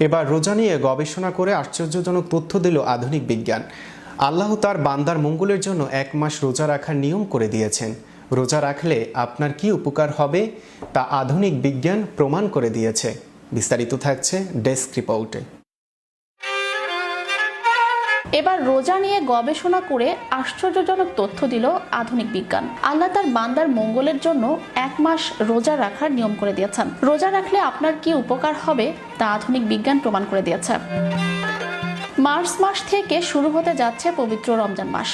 এবার রোজা নিয়ে গবেষণা করে আশ্চর্যজনক তথ্য দিল আধুনিক বিজ্ঞান। আল্লাহ তার বান্দার মঙ্গলের জন্য এক মাস রোজা রাখার নিয়ম করে দিয়েছেন। রোজা রাখলে আপনার কি উপকার হবে তা আধুনিক বিজ্ঞান প্রমাণ করে দিয়েছে। বিস্তারিত থাকছে ডেস্ক রিপোর্টে। এবার রোজা নিয়ে গবেষণা করে আশ্চর্যজনক তথ্য দিল আধুনিক বিজ্ঞান। আল্লাহ তার বান্দার মঙ্গলের জন্য এক মাস রোজা রাখার নিয়ম করে দিয়েছেন। রোজা রাখলে আপনার কি উপকার হবে তা আধুনিক বিজ্ঞান প্রমাণ করে দিয়েছে। মার্চ মাস থেকে শুরু হতে যাচ্ছে পবিত্র রমজান মাস।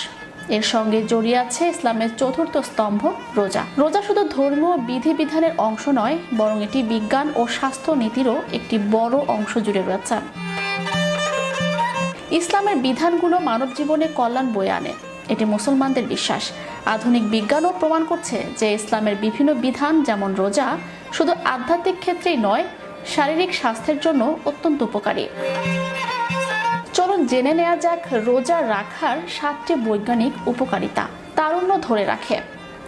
এর সঙ্গে জড়িয়ে আছে ইসলামের চতুর্থ স্তম্ভ, রোজা। রোজা শুধু ধর্মীয় বিধিবিধানের অংশ নয়, বরং এটি বিজ্ঞান ও স্বাস্থ্য নীতিরও একটি বড় অংশ জুড়ে রয়েছে। ইসলামের বিধানগুলো মানব জীবনে কল্যাণ বয়ে আনে। এটি মুসলমানদের বিশ্বাস। আধুনিক বিজ্ঞানও প্রমাণ করছে যে ইসলামের বিভিন্ন বিধান যেমন রোজা, শুধু আধ্যাত্মিক ক্ষেত্রেই নয়, শারীরিক স্বাস্থ্যের জন্য অত্যন্ত উপকারী। চলুন জেনে নেওয়া যাক রোজা রাখার সাতটি বৈজ্ঞানিক উপকারিতা। তারুণ্য ধরে রাখে।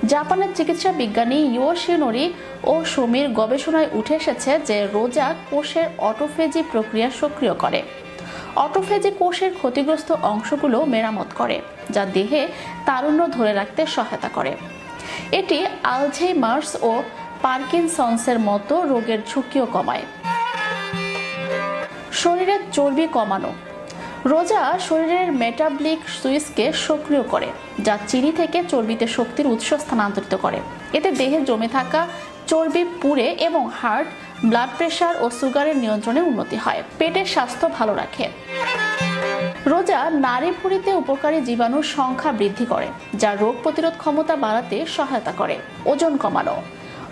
জাপানের চিকিৎসা বিজ্ঞানী ইয়োশিনোরি ও সমীর গবেষণায় উঠে এসেছে যে রোজা কোষের অটোফেজি প্রক্রিয়া সক্রিয় করে। অটোফেজি কোষের ক্ষতিগ্রস্ত অংশগুলো মেরামত করে, যা দেহে তারুণ্য ধরে রাখতে সহায়তা করে। এটি আলঝেইমার্স ও পার্কিনসন্সের মতো রোগের ঝুঁকিও কমায়। শরীরের চর্বি কমানো। রোজা শরীরের মেটাবলিক সুইচকে সক্রিয় করে, যা চিনি থেকে চর্বিতে শক্তির উৎস স্থানান্তরিত করে। এতে দেহে জমে থাকা চর্বি পুড়ে এবং হার্ট ব্লাড প্রেশার ও সুগারের নিয়ন্ত্রণে উন্নতি হয়। পেটের স্বাস্থ্য ভালো রাখে। রোজা নারী ভুঁড়িতে উপকারী জীবাণুর সংখ্যা বৃদ্ধি করে, যা রোগ প্রতিরোধ ক্ষমতা বাড়াতে সহায়তা করে। ওজন কমানো।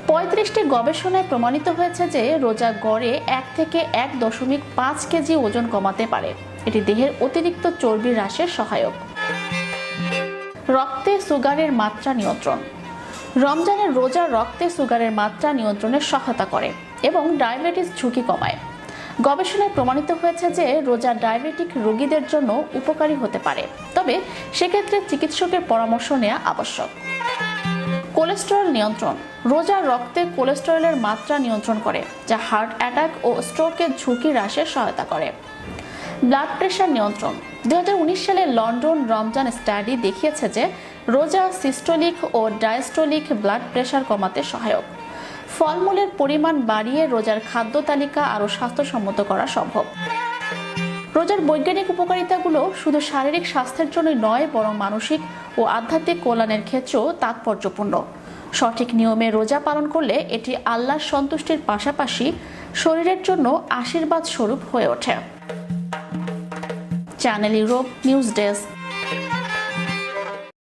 পঁয়ত্রিশটি গবেষণায় প্রমাণিত হয়েছে যে রোজা গড়ে এক থেকে এক দশমিক পাঁচ কেজি ওজন কমাতে পারে। এটি দেহের অতিরিক্ত চর্বি হ্রাসের সহায়ক। রক্তে সুগারের মাত্রা নিয়ন্ত্রণ। রমজানের রোজা রক্তে সুগারের মাত্রা নিয়ন্ত্রণে সহায়তা করে। এবং ডায়াবেটিস ঝুঁকি কমায়। গবেষণায় প্রমাণিত হয়েছে যে রোজা ডায়াবেটিক রোগীদের জন্য উপকারী হতে পারে। তবে সেক্ষেত্রে চিকিৎসকের পরামর্শ নেওয়া আবশ্যক। কোলেস্টেরল নিয়ন্ত্রণ। রোজা রক্তে কোলেস্টেরলের মাত্রা নিয়ন্ত্রণ করে, যা হার্ট অ্যাটাক ও স্ট্রোকের ঝুঁকি হ্রাসে সহায়তা করে। ব্লাড প্রেশার নিয়ন্ত্রণ। দু হাজার উনিশ সালে লন্ডন রমজান স্টাডি দেখিয়েছে যে রোজা সিস্টোলিক ও ডায়াস্টোলিক ব্লাড প্রেশার কমাতে সহায়ক। ফলমূলের পরিমাণ বাড়িয়ে রোজার খাদ্য তালিকা আরও স্বাস্থ্যসম্মত করা সম্ভব। রোজার বৈজ্ঞানিক উপকারিতাগুলো শুধু শারীরিক স্বাস্থ্যের জন্যই নয়, বরং মানসিক ও আধ্যাত্মিক কল্যাণের ক্ষেত্রেও তাৎপর্যপূর্ণ। সঠিক নিয়মে রোজা পালন করলে এটি আল্লাহর সন্তুষ্টির পাশাপাশি শরীরের জন্য আশীর্বাদ স্বরূপ হয়ে ওঠে। Channel Europe news desk.